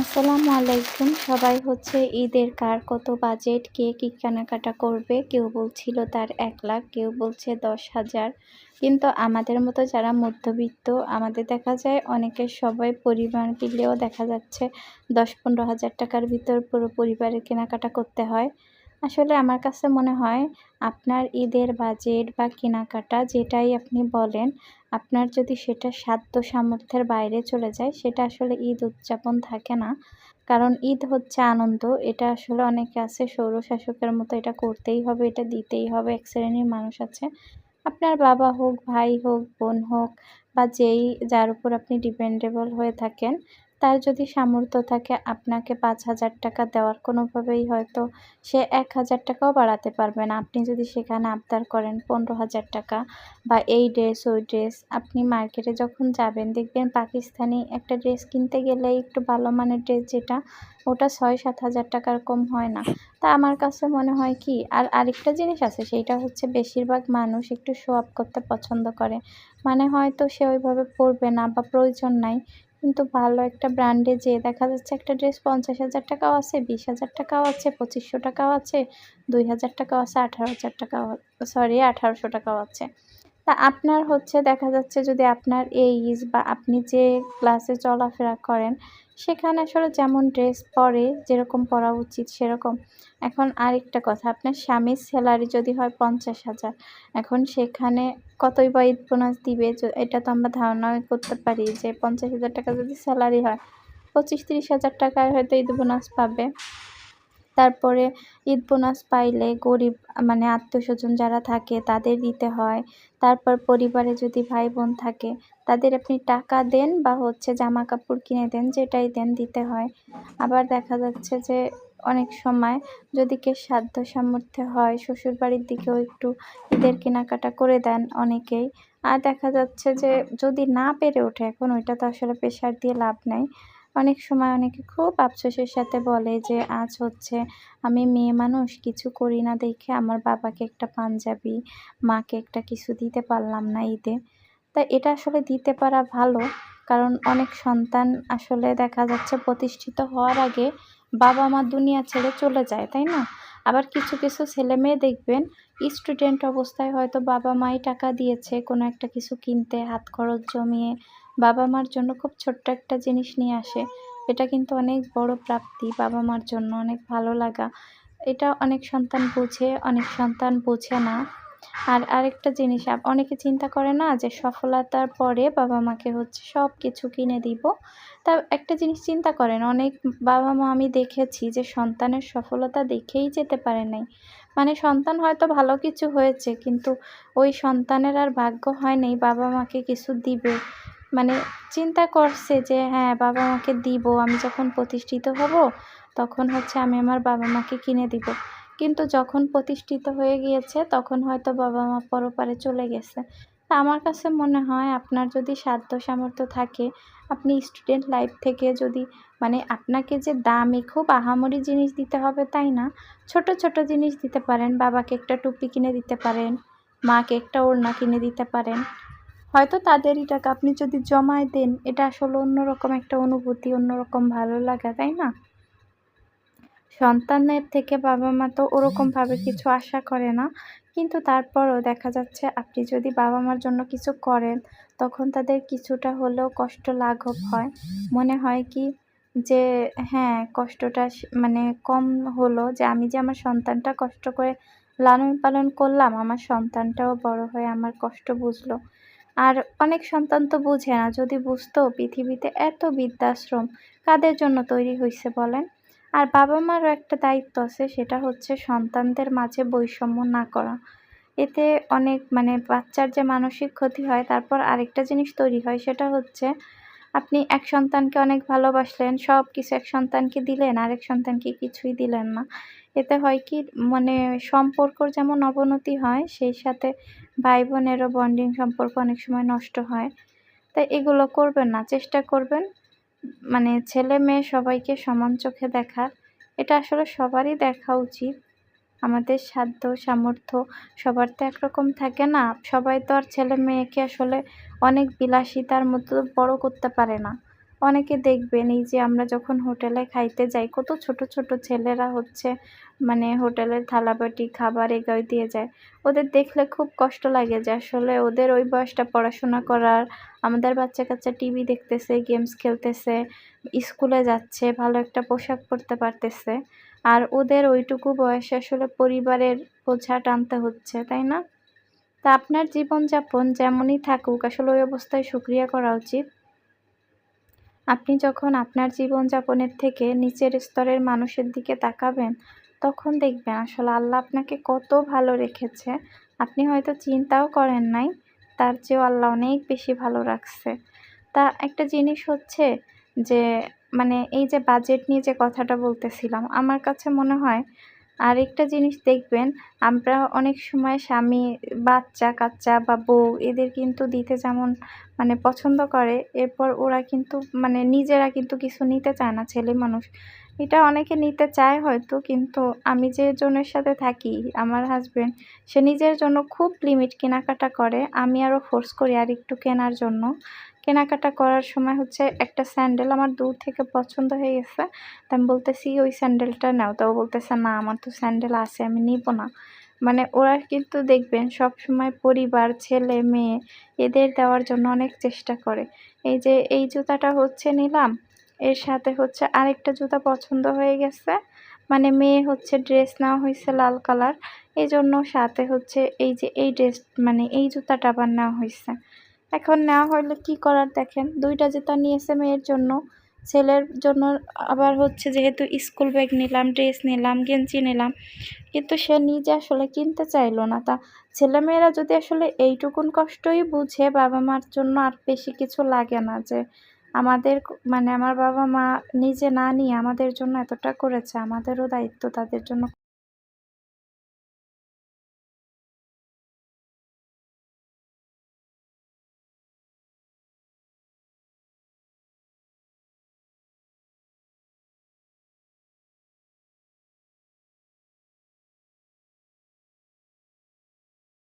আসসালামু আলাইকুম। সবাই হচ্ছে ঈদের কার কত বাজেট, কে কী কেনাকাটা করবে? কেউ বলছিল তার এক লাখ, কেউ বলছে দশ হাজার। কিন্তু আমাদের মতো যারা মধ্যবিত্ত, আমাদের দেখা যায় অনেকের সবাই পরিবার মিলেও দেখা যাচ্ছে দশ পনেরো হাজার টাকার ভিতর পুরো পরিবারের কেনাকাটা করতে হয়। আসলে আমার কাছে মনে হয় আপনার ঈদের বাজেট বা কেনাকাটা যেটাই আপনি বলেন, আপনার যদি সেটা সাধ্য সামর্থ্যের বাইরে চলে যায়, সেটা আসলে ঈদ উদযাপন থাকে না। কারণ ঈদ হচ্ছে আনন্দ, এটা আসলে অনেকে আছে সৌরশাসকের মতো এটা করতেই হবে, এটা দিতেই হবে, এক শ্রেণির মানুষ আছে। আপনার বাবা হোক, ভাই হোক, বোন হোক বা যেই, যার উপর আপনি ডিপেন্ডেবল হয়ে থাকেন তার যদি সামর্থ্য থাকে, আপনাকে পাঁচ হাজার টাকা দেওয়ার। কোনোভাবেই হয়তো সে এক হাজার টাকাও বাড়াতে পারবে না। আপনি যদি সেখানে আবদার করেন পনেরো হাজার টাকা বা এই ড্রেস, ওই ড্রেস, আপনি মার্কেটে যখন যাবেন, দেখবেন পাকিস্তানি একটা ড্রেস কিনতে গেলে একটু ভালো মানের ড্রেস যেটা, ওটা ছয় সাত হাজার টাকার কম হয় না। তা আমার কাছে মনে হয় কি, আর আরেকটা জিনিস আছে সেইটা হচ্ছে বেশিরভাগ মানুষ একটু শো আপ করতে পছন্দ করে। মানে হয়তো সে ওইভাবে পরবে না বা প্রয়োজন নাই। কিন্তু ভালো একটা ব্র্যান্ডে যে দেখা যাচ্ছে একটা ড্রেস পঞ্চাশ হাজার টাকাও আছে, বিশ হাজার টাকাও আছে, পঁচিশশো টাকাও আছে, দুই হাজার টাকাও আছে, আঠারো হাজার টাকাও সরি আঠারোশো টাকাও আছে। তা আপনার হচ্ছে দেখা যাচ্ছে যদি আপনার এইজ বা আপনি যে ক্লাসে চলাফেরা করেন, সেখানে আসলে যেমন ড্রেস পরে যেরকম পরা উচিত সেরকম। এখন আরেকটা কথা, আপনার স্বামীর স্যালারি যদি হয় পঞ্চাশ হাজার, এখন সেখানে কতই বা ঈদ বোনাস দিবে? এটা তো আমরা ধারণা করতে পারি যে পঞ্চাশ হাজার টাকা যদি স্যালারি হয়, পঁচিশ তিরিশ হাজার টাকায় হয়তো ঈদ বোনাস পাবে। তারপরে ঈদ বোনাস পাইলে গরিব মানে আত্মীয় স্বজন যারা থাকে তাদের দিতে হয়। তারপর পরিবারে যদি ভাই বোন থাকে, তাদের আপনি টাকা দেন বা হচ্ছে জামা কাপড় কিনে দেন, যেটাই দেন দিতে হয়। আবার দেখা যাচ্ছে যে অনেক সময় যদি কে সাধ্য সামর্থ্যে হয়, শ্বশুরবাড়ির দিকেও একটু ঈদের কেনাকাটা করে দেন অনেকেই। আর দেখা যাচ্ছে যে যদি না পেরে ওঠে, এখন ওইটা তো আসলে প্রেশার দিয়ে লাভ নাই। অনেক সময় অনেকে খুব আফসোসের সাথে বলে যে, আজ হচ্ছে আমি মেয়ে মানুষ, কিছু করি না দেখে আমার বাবাকে একটা পাঞ্জাবি, মাকে একটা কিছু দিতে পারলাম না ঈদে। তা এটা আসলে দিতে পারা ভালো, কারণ অনেক সন্তান আসলে দেখা যাচ্ছে প্রতিষ্ঠিত হওয়ার আগে বাবা মা দুনিয়া ছেড়ে চলে যায়, তাই না? আবার কিছু কিছু ছেলে মেয়ে দেখবেন, স্টুডেন্ট অবস্থায় হয়তো বাবা মাই টাকা দিয়েছে, কোনো একটা কিছু কিনতে, হাত খরচ জমিয়ে বাবা মার জন্য খুব ছোট্ট একটা জিনিস নিয়ে আসে। এটা কিন্তু অনেক বড় প্রাপ্তি বাবা মার জন্য, অনেক ভালো লাগা। এটা অনেক সন্তান বুঝে, অনেক সন্তান বোঝে না। আর আরেকটা জিনিস অনেকে চিন্তা করে না যে সফলতার পরে বাবা মাকে হচ্ছে সব কিছু কিনে দিব। তা একটা জিনিস চিন্তা করেন, অনেক বাবা মা আমি দেখেছি যে সন্তানের সফলতা দেখেই যেতে পারে নাই। মানে সন্তান হয়তো ভালো কিছু হয়েছে, কিন্তু ওই সন্তানের আর ভাগ্য হয় নাই বাবা মাকে কিছু দিবে। মানে চিন্তা করছে যে হ্যাঁ বাবা মাকে দিব, আমি যখন প্রতিষ্ঠিত হব, তখন হচ্ছে আমি আমার বাবা মাকে কিনে দিব। কিন্তু যখন প্রতিষ্ঠিত হয়ে গিয়েছে, তখন হয়তো বাবা মা পরপারে চলে গেছে। তা আমার কাছে মনে হয়, আপনার যদি সাধ্য সামর্থ্য থাকে, আপনি স্টুডেন্ট লাইফ থেকে যদি মানে আপনাকে যে দামি খুব আহামরি জিনিস দিতে হবে তাই না, ছোট ছোট জিনিস দিতে পারেন, বাবাকে একটা টুপি কিনে দিতে পারেন, মাকে একটা ওড়না কিনে দিতে পারেন হয়তো তাদেরই টাকা। আপনি যদি জমায় দেন, এটা আসলে অন্যরকম একটা অনুভূতি, অন্যরকম ভালো লাগা, তাই না? সন্তানের থেকে বাবা মা তো ওরকমভাবে কিছু আশা করে না। কিন্তু তারপরও দেখা যাচ্ছে, আপনি যদি বাবা মার জন্য কিছু করেন, তখন তাদের কিছুটা হলেও কষ্ট লাঘব হয়। মনে হয় কি যে হ্যাঁ কষ্টটা মানে কম হলো যে, আমি যে আমার সন্তানটা কষ্ট করে লালন পালন করলাম, আমার সন্তানটাও বড় হয়ে আমার কষ্ট বুঝলো। আর অনেক সন্তান তো বুঝে না, যদি বুঝতো পৃথিবীতে এত বৃদ্ধাশ্রম, কাদের জন্য তৈরি হয়েছে বলেন? আর বাবা মারও একটা দায়িত্ব আছে, সেটা হচ্ছে সন্তানদের মাঝে বৈষম্য না করা। এতে অনেক মানে বাচ্চার যে মানসিক ক্ষতি হয়, তারপর আরেকটা জিনিস তৈরি হয়, সেটা হচ্ছে আপনি এক সন্তানকে অনেক ভালোবাসলেন সব কিছু এক সন্তানকে দিলেন, আরেক সন্তানকে কিছুই দিলেন না। এতে হয় কি মানে সম্পর্কর যেমন অবনতি হয়, সেই সাথে ভাই বোনেরও বন্ডিং সম্পর্ক অনেক সময় নষ্ট হয়। তাই এগুলো করবেন না, চেষ্টা করবেন মানে ছেলে মেয়ে সবাইকে সমান চোখে দেখার এটা আসলে সবারই দেখা উচিত। আমাদের সাধ্য, সামর্থ্য সবার তো একরকম থাকে না। সবাই তো আর ছেলে মেয়েকে আসলে অনেক বিলাসিতার মতো বড় করতে পারে না। অনেকে দেখবেন, এই যে আমরা যখন হোটেলে খাইতে যাই, কত ছোট ছোট ছেলেরা হচ্ছে মানে হোটেলের থালাবাটি, খাবার এগাই দিয়ে যায়। ওদের দেখলে খুব কষ্ট লাগে যে আসলে ওদের ওই বয়সটা পড়াশোনা করার, আমাদের বাচ্চা কাচ্চা টিভি দেখতেছে, গেমস খেলতেছে, স্কুলে যাচ্ছে, ভালো একটা পোশাক পরতে পারতেছে। আর ওদের ওইটুকু বয়সে আসলে পরিবারের বোঝা টানতে হচ্ছে, তাই না? তা আপনার জীবনযাপন যেমনই থাকুক, আসলে ওই অবস্থায় সুক্রিয়া করা উচিত। আপনি যখন আপনার জীবনযাপনের থেকে নিচের স্তরের মানুষের দিকে তাকাবেন, তখন দেখবেন আসলে আল্লাহ আপনাকে কত ভালো রেখেছে। আপনি হয়তো চিন্তাও করেন নাই, তার চেয়েও আল্লাহ অনেক বেশি ভালো রাখছে। তা একটা জিনিস হচ্ছে যে মানে এই যে বাজেট নিয়ে যে কথাটা বলতেছিলাম, আমার কাছে মনে হয় আরেকটা জিনিস দেখবেন, আমরা অনেক সময় স্বামী, বাচ্চা, কাচ্চা বা বউ এদের কিন্তু দিতে যেমন মানে পছন্দ করে, এরপর ওরা কিন্তু মানে নিজেরা কিন্তু কিছু নিতে চায় না, ছেলে মানুষ। এটা অনেকে নিতে চায় হয়তো, কিন্তু আমি যে জনের সাথে থাকি, আমার হাজব্যান্ড সে নিজের জন্য খুব লিমিট কেনাকাটা করে, আমি আরও ফোর্স করি আর একটু কেনার জন্য। কেনাকাটা করার সময় হচ্ছে একটা স্যান্ডেল আমার দূর থেকে পছন্দ হয়ে গেছে। তা আমি বলতেছি, ওই স্যান্ডেলটা নাও। তো বলতেছে, না, আমার তো স্যান্ডেল আছে, আমি নিব না। মানে ওরা কিন্তু দেখবেন সব সময় পরিবার, ছেলে, মেয়ে এদের দেওয়ার জন্য অনেক চেষ্টা করে। এই যে এই জুতাটা হচ্ছে নিলাম, এর সাথে হচ্ছে আরেকটা জুতা পছন্দ হয়ে গেছে। মানে মেয়ে হচ্ছে ড্রেস নেওয়া হয়েছে লাল কালার এই জন্য সাথে হচ্ছে এই যে এই ড্রেস মানে এই জুতাটা আবার নেওয়া হয়েছে। এখন নেওয়া হলে কি করার দেখেন? দুইটা জুতা নিয়েছে মেয়ের জন্য, ছেলের জন্য আবার হচ্ছে যেহেতু স্কুল ব্যাগ নিলাম ড্রেস নিলাম, গেঞ্জি নিলাম, কিন্তু সে নিজে আসলে কিনতে চাইলো না। তা ছেলেমেয়েরা যদি আসলে এইটুকুন কষ্টই বুঝে বাবা মার জন্য আর বেশি কিছু লাগে না যে আমাদের মানে আমার বাবা মা নিজে না নিয়ে আমাদের জন্য এতটা করেছে, আমাদেরও দায়িত্ব তাদের জন্য